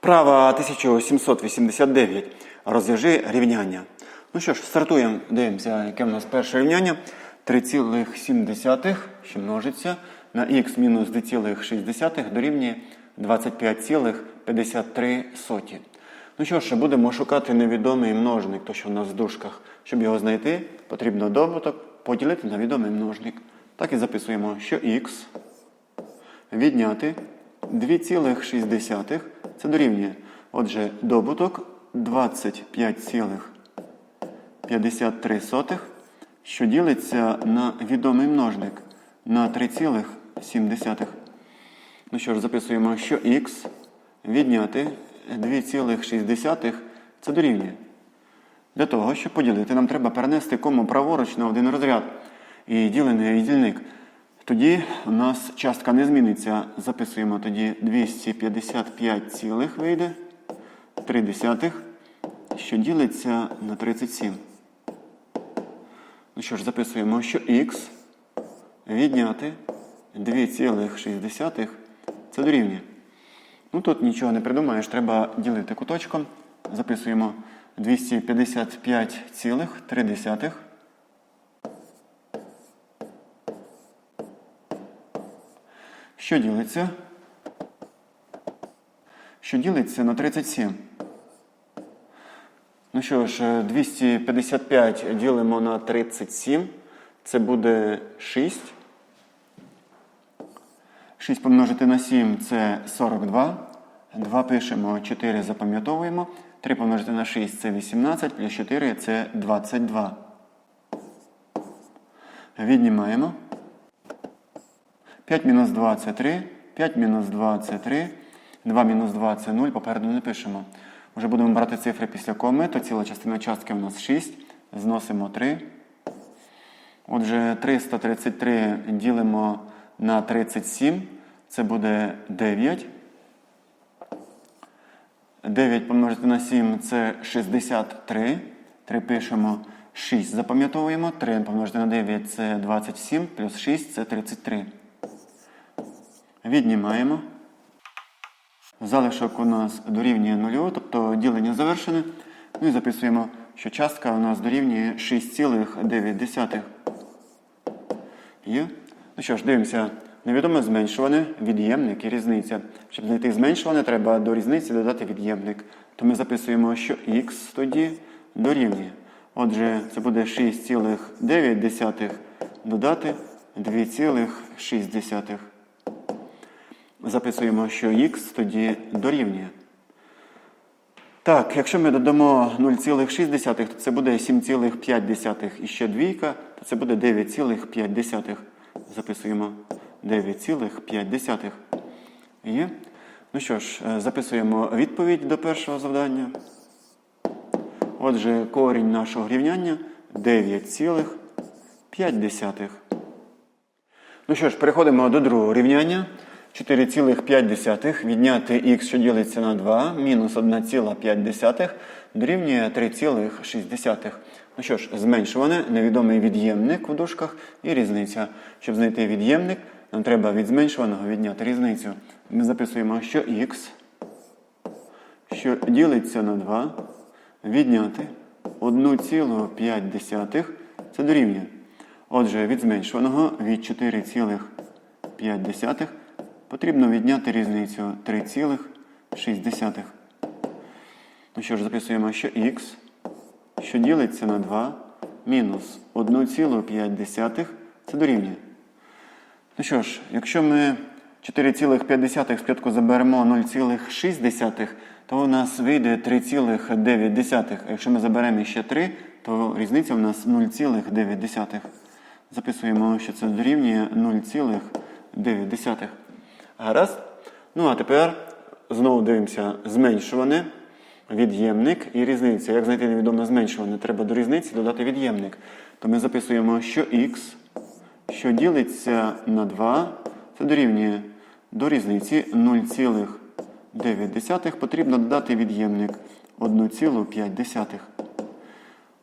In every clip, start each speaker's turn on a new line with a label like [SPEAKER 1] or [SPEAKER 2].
[SPEAKER 1] Вправа 1789. Розв'яжи рівняння. Ну що ж, стартуємо. Дивимося, яке в нас перше рівняння. 3,7, що множиться на х мінус 2,6 дорівнює 25,53. Ну що ж, будемо шукати невідомий множник, то що в нас в дужках. Щоб його знайти, потрібно добуток поділити на відомий множник. Так і записуємо, що х відняти 2,6 це дорівнює. Отже, добуток 25,53, що ділиться на відомий множник на 3,7. Ну що ж, записуємо, що х відняти 2,6 це дорівнює. Для того, щоб поділити, нам треба перенести кому праворуч на один розряд і ділений дільник. Тоді у нас частка не зміниться. Записуємо тоді 255 цілих вийде 3 десятих, що ділиться на 37. Ну що ж, записуємо, що х відняти 2,6 це дорівнює. Ну тут нічого не придумаєш, треба ділити куточком. Записуємо 255,3. Що ділиться? Що ділиться на 37. Ну що ж, 255 ділимо на 37. Це буде 6. 6 помножити на 7 це 42. 2 пишемо, 4 запам'ятовуємо. 3 помножити на 6 це 18, плюс 4 це 22. Віднімаємо. 5 мінус 2 це 3. 5 мінус 2 це 3. 2 мінус 2 це 0. Попереду не пишемо. Вже будемо брати цифри після коми, то ціла частина частки у нас 6. Зносимо 3. Отже, 333 ділимо на 37. Це буде 9. 9 помножити на 7 це 63. 3 пишемо 6. Запам'ятовуємо. 3 помножити на 9 це 27, плюс 6 це 33. Віднімаємо. Залишок у нас дорівнює 0, тобто ділення завершене. Ну і записуємо, що частка у нас дорівнює 6,9. Є? Ну що ж, дивимося. Невідоме зменшуване, від'ємник і різниця. Щоб знайти зменшуване, треба до різниці додати від'ємник. То ми записуємо, що х тоді дорівнює. Отже, це буде 6,9 додати 2,6. Записуємо, що х тоді дорівнює. Так, якщо ми додамо 0,6, то це буде 7,5 і ще двійка, то це буде 9,5. Записуємо 9,5. Є? Ну що ж, записуємо відповідь до першого завдання. Отже, корінь нашого рівняння 9,5. Ну що ж, переходимо до другого рівняння. 4,5 відняти х, що ділиться на 2, мінус 1,5 дорівнює 3,6. Ну що ж, зменшуване, невідомий від'ємник в дужках і різниця. Щоб знайти від'ємник, нам треба від зменшуваного відняти різницю. Ми записуємо, що х, що ділиться на 2, відняти 1,5 це дорівнює. Отже, від зменшуваного від 4,5 потрібно відняти різницю 3,6. Ну що ж, записуємо, що х, що ділиться на 2, мінус 1,5 це дорівнює. Ну що ж, якщо ми 4,5 спочатку заберемо 0,6, то у нас вийде 3,9. А якщо ми заберемо ще 3, то різниця у нас 0,9. Записуємо, що це дорівнює 0,9. Гаразд? Ну, а тепер знову дивимося зменшуване, від'ємник і різниця. Як знайти невідоме зменшуване? Треба до різниці додати від'ємник. То ми записуємо, що х, що ділиться на 2, це дорівнює до різниці 0,9. Потрібно додати від'ємник 1,5.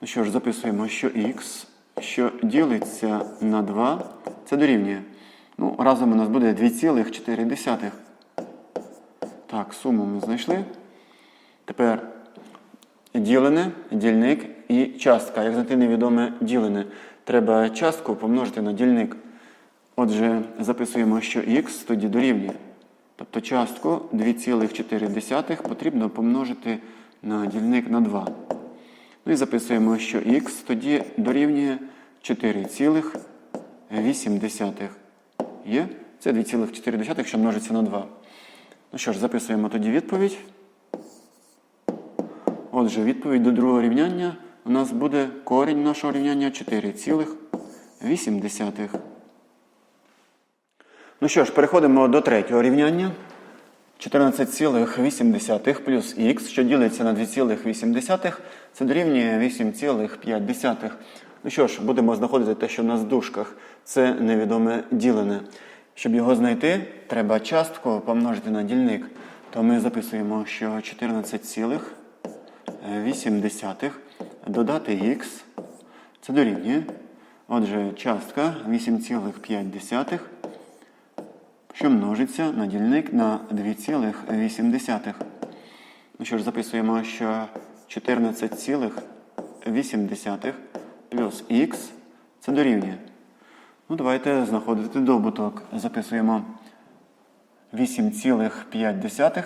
[SPEAKER 1] Ну що ж, записуємо, що х, що ділиться на 2, це дорівнює. Ну, разом у нас буде 2,4. Так, суму ми знайшли. Тепер ділене, дільник і частка. Як знайти невідоме ділене? Треба частку помножити на дільник. Отже, записуємо, що х тоді дорівнює. Тобто частку 2,4 потрібно помножити на дільник на 2. Ну і записуємо, що х тоді дорівнює 4,8. Є? Це 2,4, що множиться на 2. Ну що ж, записуємо тоді відповідь. Отже, відповідь до другого рівняння у нас буде корінь нашого рівняння 4,8. Ну що ж, переходимо до третього рівняння. 14,8 плюс х, що ділиться на 2,8, це дорівнює 8,5. Ну що ж, будемо знаходити те, що в дужках. Це невідоме ділене. Щоб його знайти, треба частку помножити на дільник. То ми записуємо, що 14,8 додати х, це дорівнює. Отже, частка 8,5 що множиться на дільник на 2,8. Ну що ж, записуємо, що 14,8 плюс х це дорівнює. Ну, давайте знаходити добуток. Записуємо 8,5,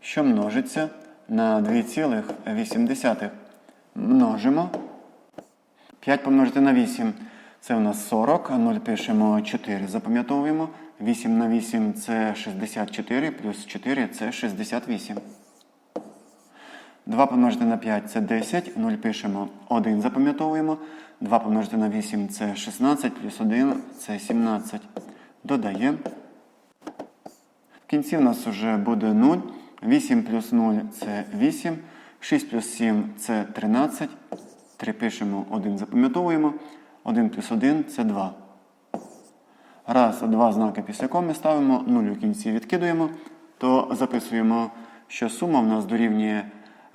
[SPEAKER 1] що множиться на 2,8. Множимо. 5 помножити на 8 це у нас 40, 0 пишемо 4, запам'ятовуємо. 8 на 8 це 64, плюс 4 це 68. 2 помножити на 5 це 10, 0 пишемо 1, запам'ятовуємо. 2 помножити на 8 це 16, плюс 1 це 17. Додаємо. В кінці в нас вже буде 0. 8 плюс 0 це 8. 6 плюс 7 це 13. 3 пишемо 1, запам'ятовуємо. 1 плюс 1 це 2. Раз, два знаки після коми ставимо, 0 у кінці відкидуємо, то записуємо, що сума в нас дорівнює,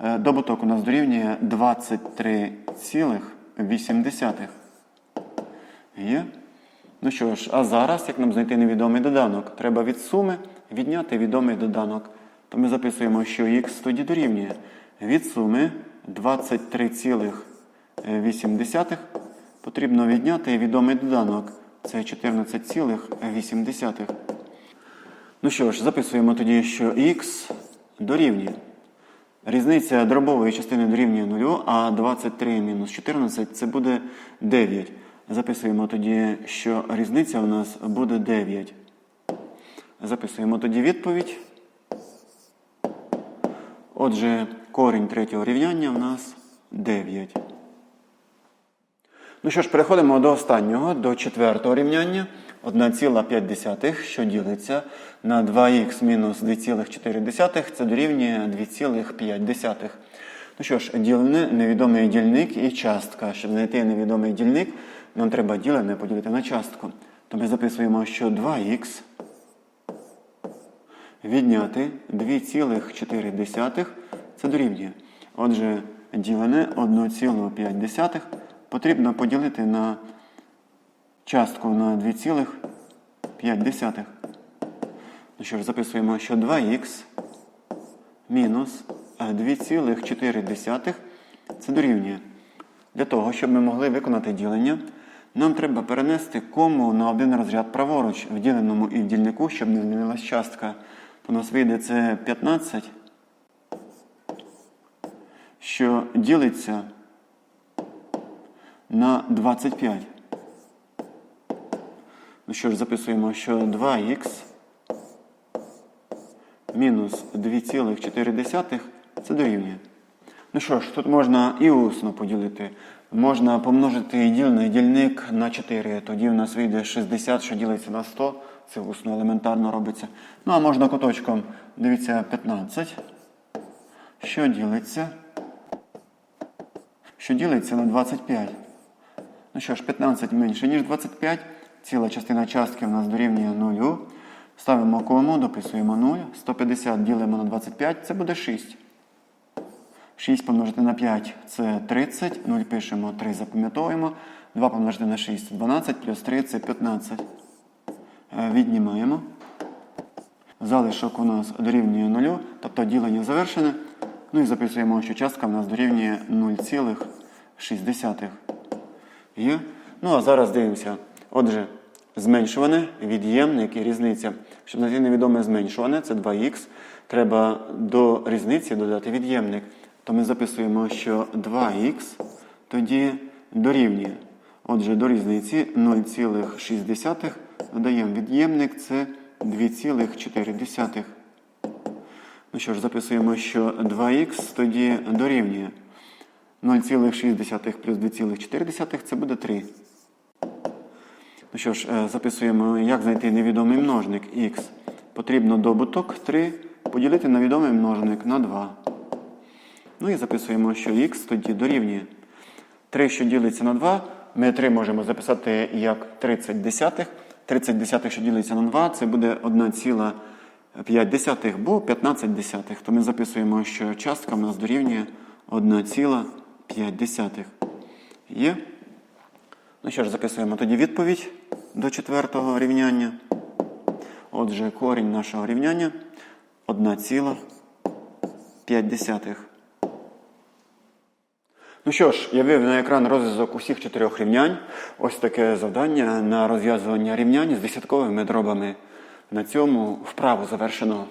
[SPEAKER 1] добуток у нас дорівнює 23,8. Є? Ну що ж, а зараз, як нам знайти невідомий доданок? Треба від суми відняти відомий доданок. То ми записуємо, що х тоді дорівнює від суми 23,8 потрібно відняти відомий доданок. Це 14,8. Ну що ж, записуємо тоді, що х дорівнює. Різниця дробової частини дорівнює 0, а 23 мінус 14 це буде 9. Записуємо тоді, що різниця у нас буде 9. Записуємо тоді відповідь. Отже, корінь третього рівняння у нас 9. Ну що ж, переходимо до останнього, до четвертого рівняння. 1,5, що ділиться на 2х мінус 2,4, це дорівнює 2,5. Ну що ж, ділене, невідомий дільник і частка. Щоб знайти невідомий дільник, нам треба ділене поділити на частку. То ми записуємо, що 2х відняти 2,4 це дорівнює. Отже, ділене 1,5 потрібно поділити на частку на 2,5. Ну що ж, записуємо, що 2х мінус 2,4 це дорівнює. Для того, щоб ми могли виконати ділення, нам треба перенести кому на один розряд праворуч в діленому і в дільнику, щоб не змінилась частка. У нас вийде це 15, що ділиться на 25. Ну що ж, записуємо, що 2х мінус 2,4 це дорівнює. Ну що ж, тут можна і усно поділити. Можна помножити дільний дільник на 4. Тоді в нас вийде 60, що ділиться на 100. Це усно елементарно робиться. Ну, а можна куточком, дивіться, 15. Що ділиться? Що ділиться на 25. Ну що ж, 15 менше, ніж 25. Ціла частина частки в нас дорівнює 0. Ставимо кому, дописуємо 0. 150 ділимо на 25, це буде 6. 6 помножити на 5 це 30. 0 пишемо, 3 запам'ятовуємо. 2 помножити на 6 12, плюс 3 це 15. Е, Віднімаємо. Залишок у нас дорівнює 0, тобто ділення завершене. Ну і записуємо, що частка в нас дорівнює 0,6. Є. Ну а зараз дивимося. Отже, зменшуване, від'ємник і різниця. Щоб знайти невідоме зменшуване, це 2х. Треба до різниці додати від'ємник. То ми записуємо, що 2х тоді дорівнює. Отже, до різниці 0,6 додаємо від'ємник, це 2,4. Ну що ж, записуємо, що 2х тоді дорівнює 0,6 плюс 2,4 це буде 3. Що ж, е, записуємо, як знайти невідомий множник х. Потрібно добуток 3 поділити на відомий множник на 2. Ну і записуємо, що х тоді дорівнює. 3, що ділиться на 2, ми 3 можемо записати як 30 десятих. 30 десятих, що ділиться на 2, це буде 1,5 десятих, бо 15 десятих. То ми записуємо, що частка в нас дорівнює 1,5 десятих. Є? Ну що ж, записуємо тоді відповідь до четвертого рівняння. Отже, корінь нашого рівняння 1,5. Ну що ж, я вивів на екран розв'язок усіх чотирьох рівнянь. Ось таке завдання на розв'язування рівнянь з десятковими дробами. На цьому вправу завершено.